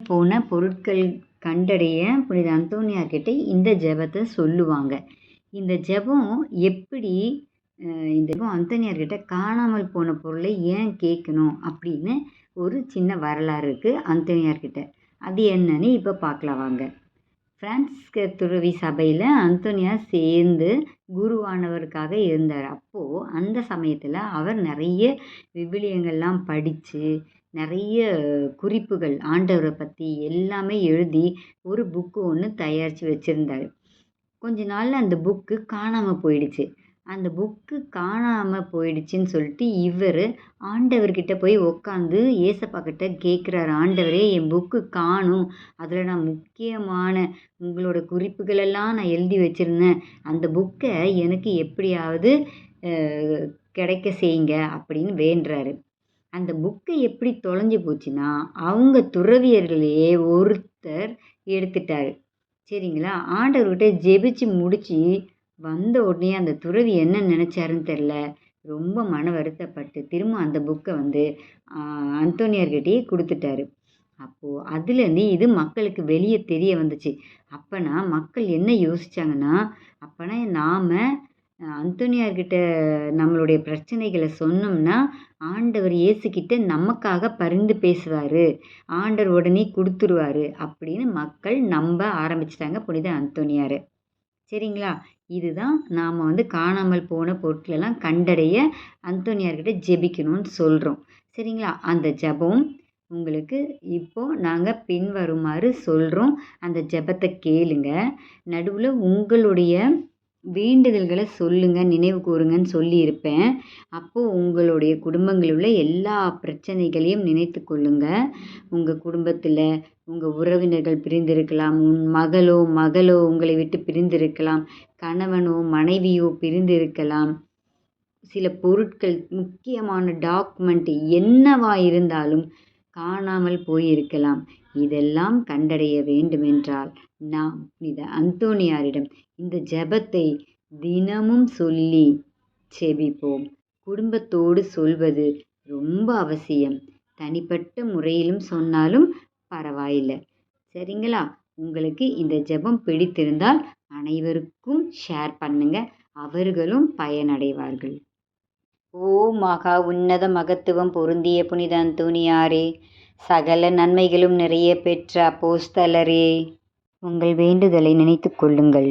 போன பொருட்கள் கண்டடைய புனித அந்தோனியார்கிட்ட இந்த ஜெபத்தை சொல்லுவாங்க. இந்த ஜெபம் எப்படி இந்த ஜெபம் அந்தோனியார்கிட்ட காணாமல் போன பொருளை ஏன் கேட்கணும் அப்படின்னு ஒரு சின்ன வரலாறு இருக்குது அந்தோனியார்கிட்ட. அது என்னன்னு இப்போ பார்க்கலாம் வாங்க. பிரான்சிஸ்க துறவி சபையில் அந்தோனியா சேர்ந்து குருவானவருக்காக இருந்தார். அப்போது அந்த சமயத்தில் அவர் நிறைய விவிலியங்கள்லாம் படித்து நிறைய குறிப்புகள் ஆண்டவரை பற்றி எல்லாமே எழுதி ஒரு புக்கு ஒன்று தயாரித்து வச்சுருந்தாரு. கொஞ்ச நாளில் அந்த புக்கு காணாமல் போயிடுச்சு. அந்த புக்கு காணாமல் போயிடுச்சுன்னு சொல்லிட்டு இவர் ஆண்டவர்கிட்ட போய் உக்காந்து ஏசப்பா கிட்ட கேட்குறாரு ஆண்டவரே என் புக்கு காணும். அதில் நான் முக்கியமான உங்களோட குறிப்புகளெல்லாம் நான் எழுதி வச்சுருந்தேன். அந்த புக்கை எனக்கு எப்படியாவது கிடைக்க செய்யுங்க அப்படின்னு வேண்டுறாரு. அந்த புக்கு எப்படி தொலைஞ்சு போச்சுன்னா அவங்க துறவியர்களையே ஒருத்தர் எடுத்துட்டாரு. சரிங்களா? ஆண்டவர்கிட்ட ஜெபிச்சு முடிச்சு வந்த உடனே அந்த துறவி என்ன நினச்சாருன்னு தெரில ரொம்ப மன வருத்தப்பட்டு திரும்ப அந்த புக்கை வந்து அந்தோனியார்கிட்டயே கொடுத்துட்டாரு. அப்போது அதுலேருந்து இது மக்களுக்கு வெளியே தெரிய வந்துச்சு. அப்போனா மக்கள் என்ன யோசிச்சாங்கன்னா அப்போனா நாம் அந்தோனியார்கிட்ட நம்மளுடைய பிரச்சனைகளை சொன்னோம்னா ஆண்டவர் இயேசுக்கிட்ட நமக்காக பரிந்து பேசுவார். ஆண்டவர் உடனே கொடுத்துருவாரு அப்படின்னு மக்கள் நம்ப ஆரம்பிச்சிட்டாங்க புனித அந்தோனியார். சரிங்களா? இதுதான் நாம் வந்து காணாமல் போன பொருட்களெல்லாம் கண்டடைய அந்தோனியார்கிட்ட ஜெபிக்கணும்னு சொல்கிறோம் சரிங்களா? அந்த ஜெபம் உங்களுக்கு இப்போது நாங்கள் பின்வருமாறு சொல்கிறோம் அந்த ஜெபத்தை கேளுங்க. நடுவில் உங்களுடைய வேண்டுதல்களை சொல்லுங்கள் நினைவு கூறுங்கன்னு சொல்லியிருப்பேன். அப்போது உங்களுடைய குடும்பங்களில் உள்ள எல்லா பிரச்சனைகளையும் நினைத்து கொள்ளுங்கள் உங்கள் குடும்பத்தில் உங்கள் உறவினர்கள் பிரிந்திருக்கலாம் உன் மகளோ மகளோ உங்களை விட்டு பிரிந்திருக்கலாம் கணவனோ மனைவியோ பிரிந்திருக்கலாம். சில பொருட்கள் முக்கியமான டாக்குமெண்ட் என்னவா இருந்தாலும் காணாமல் போயிருக்கலாம். இதெல்லாம் கண்டடைய வேண்டுமென்றால் நாம் புனித அந்தோணியாரிடம் இந்த ஜெபத்தை தினமும் சொல்லி செபிப்போம். குடும்பத்தோடு சொல்வது ரொம்ப அவசியம். தனிப்பட்ட முறையிலும் சொன்னாலும் பரவாயில்லை. சரிங்களா? உங்களுக்கு இந்த ஜெபம் பிடித்திருந்தால் அனைவருக்கும் ஷேர் பண்ணுங்க. அவர்களும் பயனடைவார்கள். ஓ மகா உன்னத மகத்துவம் பொருந்திய புனித அந்தோணியாரே சகல நன்மைகளும் நிறைய பெற்ற அப்போஸ்தலரே. உங்கள் வேண்டுதலை நினைத்து கொள்ளுங்கள்.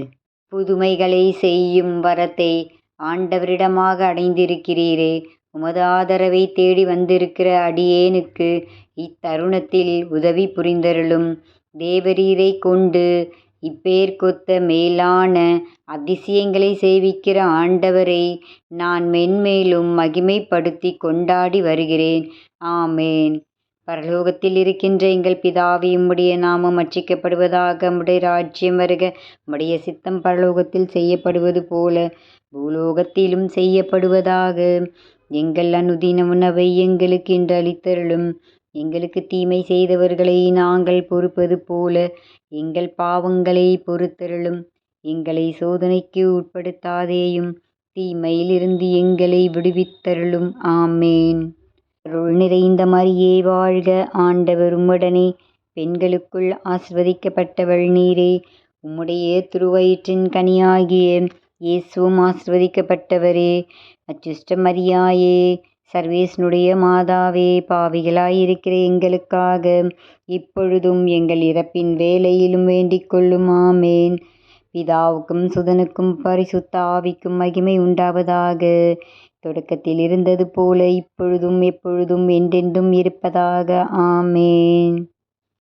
புதுமைகளை செய்யும் வரத்தை ஆண்டவரிடமாக அடைந்திருக்கிறீரே. உமது ஆதரவை தேடி வந்திருக்கிற அடியேனுக்கு இத்தருணத்தில் உதவி புரிந்தருளும். தேவரீரை கொண்டு இப்பேர்க்கொத்த மேலான அதிசயங்களை செய்விக்கிற ஆண்டவரை நான் மென்மேலும் மகிமைப்படுத்தி கொண்டாடி வருகிறேன். ஆமேன். பரலோகத்தில் இருக்கின்ற எங்கள் பிதாவே உம்முடைய நாமம் அச்சிக்கப்படுவதாக உம்முடைய ராஜ்யம் வருக. உம்முடைய சித்தம் பரலோகத்தில் செய்யப்படுவது போல பூலோகத்திலும் செய்யப்படுவதாக எங்கள் அனுதின உணவை எங்களுக்கு இன்று அளித்தருளும். எங்களுக்கு தீமை செய்தவர்களை நாங்கள் பொறுப்பது போல எங்கள் பாவங்களை பொறுத்தருளும். எங்களை சோதனைக்கு உட்படுத்தாதேயும் தீமையிலிருந்து எங்களை விடுவித்தருளும். ஆமேன். அருள் நிறைந்த மரியே வாழ்க ஆண்டவர் உம்முடனே. பெண்களுக்குள் ஆசிர்வதிக்கப்பட்டவள் நீரே. உம்முடைய திருவயிற்றின் கனியாகிய இயேசுவும் ஆசிர்வதிக்கப்பட்டவரே. அச்சுஷ்ட மரியாயே. சர்வேஸ்னுடைய மாதாவே பாவிகளாயிருக்கிற எங்களுக்காக இப்பொழுதும் எங்கள் இறப்பின் வேலையிலும் வேண்டிக் கொள்ளும் ஆமேன். பிதாவுக்கும் சுதனுக்கும் பரிசுத்த ஆவிக்கும் மகிமை உண்டாவதாக. தொடக்கத்தில் இருந்தது போல இப்பொழுதும் எப்பொழுதும் என்றென்றும் இருப்பதாக ஆமேன்.